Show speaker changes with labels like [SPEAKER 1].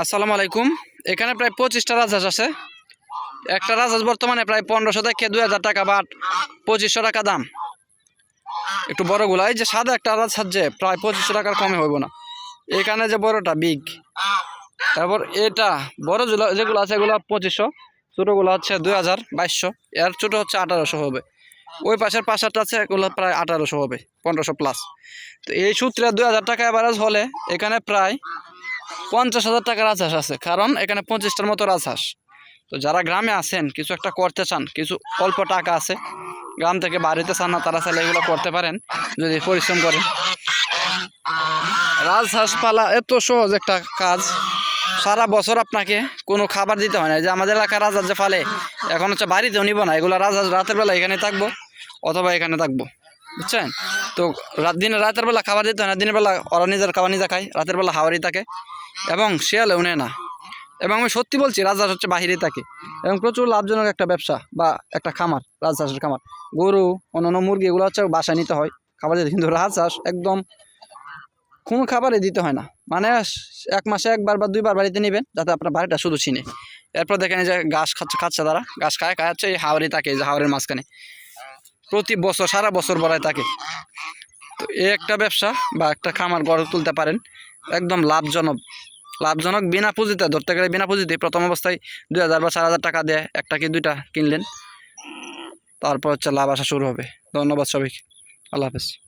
[SPEAKER 1] আসসালামু আলাইকুম। এখানে প্রায় পঁচিশটা রাজহাঁস আছে। একটা রাজহাঁস বর্তমানে প্রায় পনেরোশো থেকে দুই হাজার টাকা বা পঁচিশশো টাকা দাম। একটু বড়গুলা এই যে সাদা একটা রাজহাঁস যে প্রায় পঁচিশশো টাকার কমে হইব না। এখানে যে বড়টা, বিগ। তারপর এটা, বড় যেগুলো যেগুলো আছে এগুলো পঁচিশশো, ছোটোগুলো হচ্ছে দুই হাজার বাইশশো। এর ছোটো হচ্ছে আঠারোশো হবে। ওই পাশের পাশেরটা আছে, এগুলো প্রায় আঠারোশো হবে, পনেরোশো প্লাস তো এই সূত্রে দুই হাজার টাকা অ্যাভারেজ হলে এখানে প্রায় পঞ্চাশ হাজার টাকা রাজহাঁস আছে, কারণ এখানে পঁচিশটার মতো রাজহাঁস। তো যারা গ্রামে আছেন, কিছু একটা করতে চান, কিছু অল্প টাকা আছে, গ্রাম থেকে বাড়িতে চান না, তারা চাইলে এগুলো করতে পারেন, যদি পরিশ্রম করেন। রাজহাঁস পালা এত সহজ একটা কাজ। সারা বছর আপনাকে কোনো খাবার দিতে হয় না। যে আমাদের এলাকার রাজহাঁস যে ফালে এখন হচ্ছে বাড়িতেও নিব না। এগুলো রাজহাঁস রাতের বেলা এখানে থাকব, অথবা এখানে থাকব, বুঝছেন? তো রাত দিনে রাতের বেলা খাবার দিতে হয় না, দিনের বেলা ওরা নিজের খাবার নিজে খায়, রাতের বেলা হাওয়ারই থাকে। এবং শিয়ালেও নেয় না। এবং আমি সত্যি বলছি, রাজহাঁস হচ্ছে বাহিরে থাকে। এবং প্রচুর লাভজনক একটা ব্যবসা বা একটা খামার, রাজহাঁসের খামার। গরু, অন্যান্য মুরগি, এগুলো হচ্ছে বাসায় নিতে হয়। খাবার দিতে কিন্তু রাজহাঁস একদম কোনো খাবারে দিতে হয় না। মানে এক মাসে একবার বা দুইবার বাড়িতে নেবেন, যাতে আপনার বাড়িটা শুধু চিনে এরপর দেখেন যে ঘাস খাচ্ছে খাচ্ছে তারা। ঘাস খায় হচ্ছে এই হাওয়ারি থাকে যে হাওয়ারের মাঝখানে। প্রতি বছর, সারা বছর বড়ায় থাকে। তো এই একটা ব্যবসা বা একটা খামার গড়ে তুলতে পারেন, একদম লাভজনক। লাভজনক বিনা পুঁজিতে, ধরতে গেলে বিনা পুঁজিতে প্রথম অবস্থায় দুই হাজার বা চার হাজার টাকা দেয় একটা কি দুইটা কিনলেন। তারপর হচ্ছে লাভ আসা শুরু হবে। ধন্যবাদ সবাইকে। আল্লাহ হাফেজ।